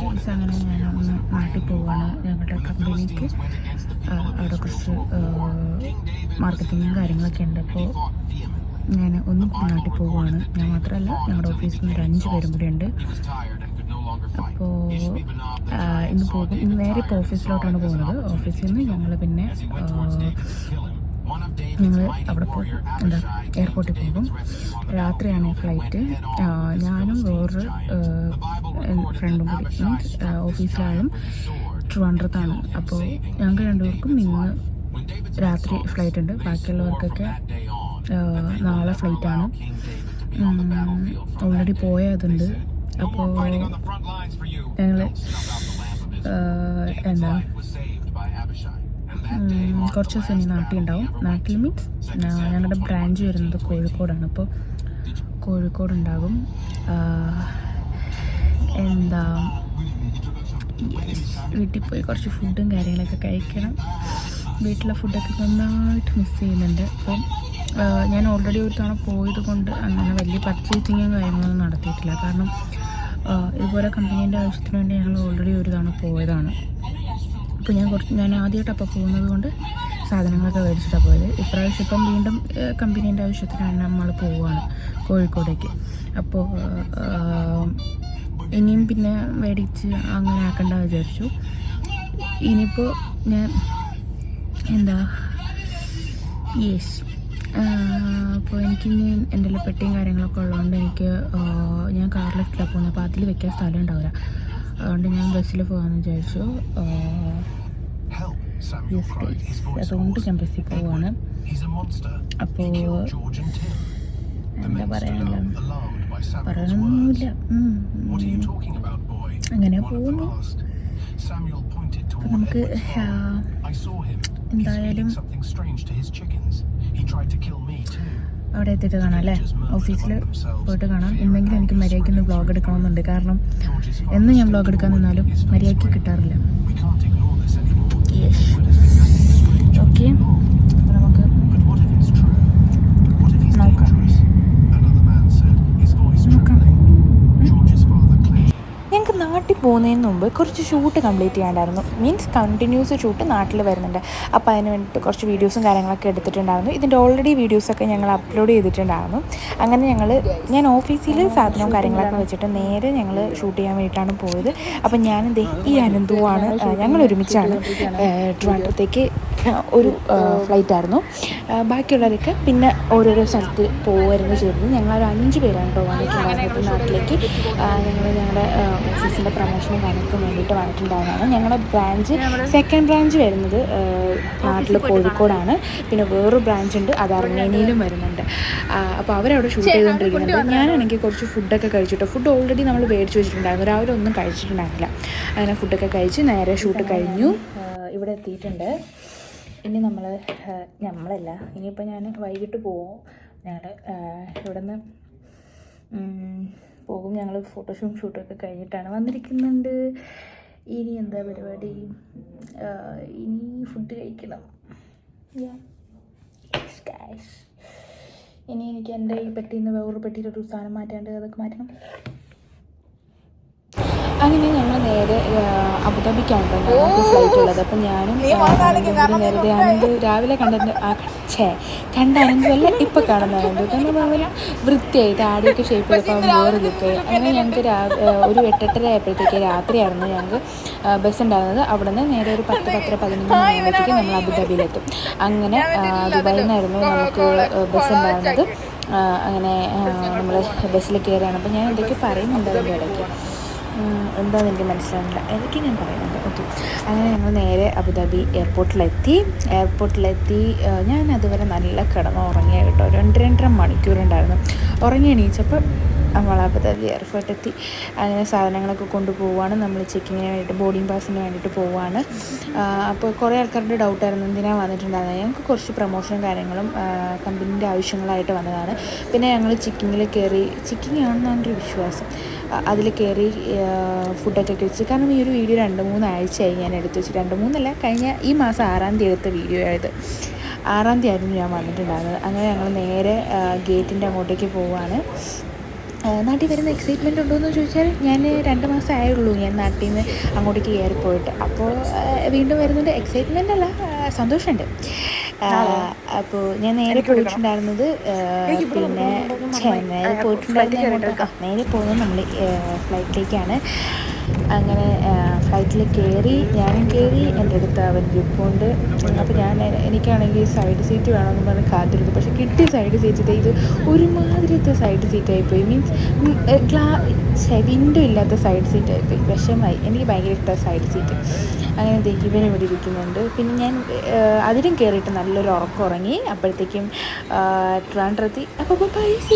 Guys അങ്ങനെ ഞാൻ ഒന്ന് നാട്ടിൽ പോവാണ്. ഞങ്ങളുടെ കമ്പനിക്ക് അവിടെ കുറച്ച് മാർക്കറ്റിങ്ങും കാര്യങ്ങളൊക്കെ ഉണ്ട്. അപ്പോൾ ഞാൻ ഒന്ന് നാട്ടിൽ പോവുകയാണ് ഞാൻ മാത്രമല്ല ഞങ്ങളുടെ ഓഫീസിൽ നിന്ന് ഒരു അഞ്ച് പേരും കൂടി ഉണ്ട്. അപ്പോൾ ഇന്ന് പോകും. ഇന്ന് നേരെ ഇപ്പോൾ ഓഫീസിലോട്ടാണ് പോകുന്നത്. ഓഫീസിൽ നിന്ന് ഞങ്ങൾ പിന്നെ ഞങ്ങൾ അവിടെ പോകും എന്താ എയർപോർട്ടിൽ പോകും. രാത്രിയാണ് ഫ്ലൈറ്റ് ഞാനും വേറൊരു ഫ്രണ്ടും കൂടി മീൻസ് ഓഫീസിലായാലും ട്രിവാൻഡ്രത്താണ്. അപ്പോൾ ഞങ്ങൾക്ക് രണ്ടുപേർക്കും ഇന്ന് രാത്രി ഫ്ലൈറ്റ് ഉണ്ട്. ബാക്കിയുള്ളവർക്കൊക്കെ നാളെ ഫ്ലൈറ്റ് ആണ്. ഓൾറെഡി പോയതുണ്ട്. അപ്പോൾ ഞങ്ങൾ എന്താ കുറച്ച് ദിവസം ഇനി നാട്ടിൽ ഉണ്ടാവും. നാട്ടിൽ മീൻസ് ഞങ്ങളുടെ ബ്രാഞ്ച് വരുന്നത് കോഴിക്കോടാണ്. അപ്പോൾ കോഴിക്കോട് ഉണ്ടാകും ആ, എന്താ വീട്ടിൽ പോയി കുറച്ച് ഫുഡും കാര്യങ്ങളൊക്കെ കഴിക്കണം. വീട്ടിലെ ഫുഡൊക്കെ നന്നായിട്ട് മിസ് ചെയ്യുന്നുണ്ട്. അപ്പം ഞാൻ ഓൾറെഡി ഒരു തവണ പോയത് കൊണ്ട് അങ്ങനെ വലിയ പർച്ചേസിങ്ങും കാര്യങ്ങളൊന്നും നടത്തിയിട്ടില്ല. കാരണം ഇതുപോലെ കമ്പനീന്റെ ആവശ്യത്തിന് വേണ്ടി ഞങ്ങൾ ഓൾറെഡി ഒരു തവണ പോയതാണ്. അപ്പോൾ ഞാൻ കുറച്ച് ഞാൻ ആദ്യമായിട്ട് അപ്പോൾ പോകുന്നത് കൊണ്ട് സാധനങ്ങളൊക്കെ മേടിച്ചിട്ടാണ് പോയത്. ഇപ്രാവശ്യം ഇപ്പം വീണ്ടും കമ്പനീന്റെ ആവശ്യത്തിനാണ് നമ്മൾ പോവുകയാണ് കോഴിക്കോടേക്ക്. അപ്പോൾ ഇനിയും പിന്നെ മേടിച്ച് അങ്ങനെ ആക്കണ്ട വിചാരിച്ചു. ഇനിയിപ്പോൾ ഞാൻ എന്താ യെസ് അപ്പോൾ എനിക്കിനി എന്റെ പെട്ടിയും കാര്യങ്ങളൊക്കെ ഉള്ളതുകൊണ്ട് എനിക്ക് ഞാൻ ലിഫ്റ്റിലാണ് പോകുന്നത്. അപ്പോൾ അതിൽ വെക്കാൻ സ്ഥലം ഉണ്ടാവില്ല. അതുകൊണ്ട് ഞാൻ ബസ്സിൽ പോകാമെന്ന് വിചാരിച്ചു. യെസ് അതുകൊണ്ട് ഞാൻ ബസ്സിൽ പോവാണ് അപ്പോൾ എന്താ പറയാനുള്ളത് പറയണമൊന്നുമില്ല അങ്ങനെ പോകുന്നു നമുക്ക് എന്തായാലും അവിടെ എത്തിയിട്ട് കാണാം അല്ലേ ഓഫീസിൽ പോയിട്ട് കാണാം. ഉണ്ടെങ്കിൽ എനിക്ക് മര്യാദയ്ക്ക് ഒന്ന് ബ്ലോഗ് എടുക്കണമെന്നുണ്ട്. കാരണം എന്ന് ഞാൻ ബ്ലോഗ് എടുക്കാൻ നിന്നാലും മര്യാദയ്ക്ക് കിട്ടാറില്ല. നാട്ടിൽ പോകുന്നതിന് മുമ്പ് കുറച്ച് ഷൂട്ട് കംപ്ലീറ്റ് ചെയ്യാണ്ടായിരുന്നു മീൻസ് കണ്ടിന്യൂസ് ഷൂട്ട് നാട്ടിൽ വരുന്നുണ്ട്. അപ്പോൾ അതിന് വേണ്ടിയിട്ട് കുറച്ച് വീഡിയോസും കാര്യങ്ങളൊക്കെ എടുത്തിട്ടുണ്ടായിരുന്നു. ഇതിന്റെ ഓൾറെഡി വീഡിയോസൊക്കെ ഞങ്ങൾ അപ്ലോഡ് ചെയ്തിട്ടുണ്ടായിരുന്നു. അങ്ങനെ ഞങ്ങൾ ഞാൻ ഓഫീസിൽ സാധനവും കാര്യങ്ങളൊക്കെ വെച്ചിട്ട് നേരെ ഞങ്ങൾ ഷൂട്ട് ചെയ്യാൻ വേണ്ടിയിട്ടാണ് പോയത്. അപ്പോൾ ഞാൻ ഈ അനന്തുവാണ് ഞങ്ങൾ ഒരുമിച്ചാണ് ട്രിവാൻഡ്രത്തേക്ക് ഒരു ഫ്ലൈറ്റ് ആയിരുന്നു. ബാക്കിയുള്ളവരൊക്കെ പിന്നെ ഓരോരോ സ്ഥലത്ത് പോകുമായിരുന്നു ചെയ്തത് ഞങ്ങളൊരു അഞ്ച് പേരാണ് കേട്ടോ വന്നിട്ടുണ്ടായിരുന്നത് നാട്ടിലേക്ക്. ഞങ്ങൾ ഞങ്ങളുടെ ഓഫീസിന്റെ പ്രൊമോഷനും കാര്യങ്ങൾക്കും വേണ്ടിയിട്ട് വന്നിട്ടുണ്ടായിരുന്നതാണ്. ഞങ്ങളുടെ ബ്രാഞ്ച് സെക്കൻഡ് ബ്രാഞ്ച് വരുന്നത് നാട്ടിൽ കോഴിക്കോടാണ്. പിന്നെ വേറൊരു ബ്രാഞ്ച് ഉണ്ട് അത് അർമേനിയയിലും വരുന്നുണ്ട്. അപ്പോൾ അവരവിടെ ഷൂട്ട് ചെയ്തുകൊണ്ടിരിക്കുന്നുണ്ട്. ഞാനാണെങ്കിൽ കുറച്ച് ഫുഡൊക്കെ കഴിച്ചിട്ട് ഫുഡ് ഓൾറെഡി നമ്മൾ മേടിച്ച് വെച്ചിട്ടുണ്ടായിരുന്നു. രാവിലെ ഒന്നും കഴിച്ചിട്ടുണ്ടായിരുന്നില്ല. അങ്ങനെ ഫുഡൊക്കെ കഴിച്ച് നേരെ ഷൂട്ട് കഴിഞ്ഞു. ഇവിടെ എത്തിയിട്ടുണ്ട്. ഇനി നമ്മൾ നമ്മളല്ല ഇനിയിപ്പോൾ ഞാൻ വൈകിട്ട് പോവും. ഞങ്ങൾ ഇവിടെ നിന്ന് പോകും. ഞങ്ങൾ ഫോട്ടോഷൂം ഷൂട്ടൊക്കെ കഴിഞ്ഞിട്ടാണ് വന്നിരിക്കുന്നുണ്ട്. ഇനി എന്താ പരിപാടി? ഇനി ഫുഡ് കഴിക്കണം. ക്യാഷ്. ഇനി എനിക്ക് എന്റെ ഈ പെട്ടിയിൽ നിന്ന് വേറൊരു പെട്ടിയിലൊരു സാധനം മാറ്റാണ്ട് അതൊക്കെ മാറ്റണം. അങ്ങനെ അബുദാബിക്കാണ് കേട്ടോ ഞങ്ങൾക്ക് ഫ്ലൈറ്റ് ഉള്ളത്. അപ്പം ഞാനും നേരത്തെ അനന്ത് രാവിലെ കണ്ടിട്ട് ആ ഛേ കണ്ട അനന്തല്ല ഇപ്പം കാണുന്ന അനന്ത് കാരണം അവൻ വൃത്തിയായി താടിയൊക്കെ ഷേപ്പ് ചെയ്തപ്പോൾ അവൻ വേറെ ലുക്കായി അങ്ങനെ ഞങ്ങൾക്ക് ഒരു എട്ടെട്ടര ആയപ്പോഴത്തേക്ക് രാത്രിയായിരുന്നു ഞങ്ങൾക്ക് ബസ് ഉണ്ടായിരുന്നത്. അവിടെ നിന്ന് നേരെ ഒരു പത്ത് പത്തര പതിനൊന്ന് മണിയാകുമ്പോഴത്തേക്ക് നമ്മൾ അബുദാബിയിലെത്തും. അങ്ങനെ ദുബായിൽ നിന്നായിരുന്നു നമുക്ക് ബസ് ഉണ്ടായിരുന്നത്. അങ്ങനെ നമ്മൾ ബസ്സിൽ കയറിയാണ് അപ്പോൾ ഞാൻ എന്തൊക്കെ പറയുന്നുണ്ടായിരുന്നു അതിന്റെ ഇടയ്ക്ക്? എന്താണെന്ന് എനിക്ക് മനസ്സിലാവുന്നില്ല. എനിക്ക് ഞാൻ പറയുന്നുണ്ട്. ഓക്കെ. അങ്ങനെ ഞങ്ങൾ നേരെ അബുദാബി എയർപോർട്ടിലെത്തി. എയർപോർട്ടിലെത്തി ഞാൻ അതുവരെ നല്ല കിടന്ന് ഉറങ്ങിയ കേട്ടോ. രണ്ട് രണ്ടര മണിക്കൂറുണ്ടായിരുന്നു. ഉറങ്ങി എണീച്ചപ്പോൾ അബുദാബി എയർപോർട്ടെത്തി. അങ്ങനെ സാധനങ്ങളൊക്കെ കൊണ്ടുപോവുകയാണ് നമ്മൾ ചെക്കിങ്ങിന് വേണ്ടിയിട്ട് ബോർഡിംഗ് പാസിന് വേണ്ടിയിട്ട് പോവുകയാണ് അപ്പോൾ കുറേ ആൾക്കാരുടെ ഡൗട്ടായിരുന്നു. എന്തിനാണ് വന്നിട്ടുണ്ടായിരുന്നത് ഞങ്ങൾക്ക് കുറച്ച് പ്രൊമോഷനും കാര്യങ്ങളും കമ്പനീന്റെ ആവശ്യങ്ങളായിട്ട് വന്നതാണ്. പിന്നെ ഞങ്ങൾ ചിക്കിങ്ങിൽ കയറി ചിക്കിങ് ആണെന്നാണ് ഒരു വിശ്വാസം. അതിൽ കയറി ഫുഡൊക്കെ കഴിച്ച്. കാരണം ഈ ഒരു വീഡിയോ രണ്ട് മൂന്ന് ആഴ്ചയായി ഞാൻ എടുത്തു വെച്ച് രണ്ട് മൂന്നല്ല കഴിഞ്ഞ ഈ മാസം ആറാം തീയതി എടുത്ത വീഡിയോ ആയത്. ആറാം തീയതി ആയിരുന്നു ഞാൻ വന്നിട്ടുണ്ടായിരുന്നത്. അങ്ങനെ ഞങ്ങൾ നേരെ ഗേറ്റിന്റെ അങ്ങോട്ടേക്ക് ആ, നാട്ടിൽ വരുന്ന എക്സൈറ്റ്മെന്റ് ഉണ്ടോ എന്ന് ചോദിച്ചാൽ ഞാൻ രണ്ട് മാസം ആയുള്ളൂ ഞാൻ നാട്ടിൽ നിന്ന് അങ്ങോട്ടേക്ക് കയറിപ്പോയിട്ട്. അപ്പോൾ വീണ്ടും വരുന്നതിന്റെ എക്സൈറ്റ്മെന്റ് അല്ല സന്തോഷമുണ്ട്. അപ്പോൾ ഞാൻ നേരെ പോയിട്ടുണ്ടായിരുന്നത് പിന്നെ ചെന്നൈ നേരെ പോയിട്ടുണ്ടായിരുന്നത് ആ, നേരെ പോകുന്നത് നമ്മൾ ഫ്ലൈറ്റിലേക്കാണ് അങ്ങനെ ഫ്ലൈറ്റിൽ കയറി ഞാനും കയറി എന്റെ അടുത്ത് അവൻ ഗ്രിപ്പുണ്ട് അപ്പോൾ ഞാൻ എനിക്കാണെങ്കിൽ സൈഡ് സീറ്റ് വേണമെന്ന് പറഞ്ഞ് കാത്തിരുന്നു. പക്ഷേ കിട്ടിയ സൈഡ് സീറ്റ് ഇത് ഒരുമാതിരത്തെ സൈഡ് സീറ്റായിപ്പോയി മീൻസ് ഗ്ലാ വിൻഡോ ഇല്ലാത്ത സൈഡ് സീറ്റായിപ്പോയി വിഷമായി എനിക്ക് ഭയങ്കര ഇഷ്ടമാണ് സൈഡ് സീറ്റ് അങ്ങനെ ദേ ഇവൻ ഇവിടെ ഇരിക്കുന്നുണ്ട്. പിന്നെ ഞാൻ അതിലും കയറിയിട്ട് നല്ലൊരു ഉറക്കം ഉറങ്ങി. അപ്പോഴത്തേക്കും ട്രാൻഡ്രത്തി അപ്പോൾ പൈസ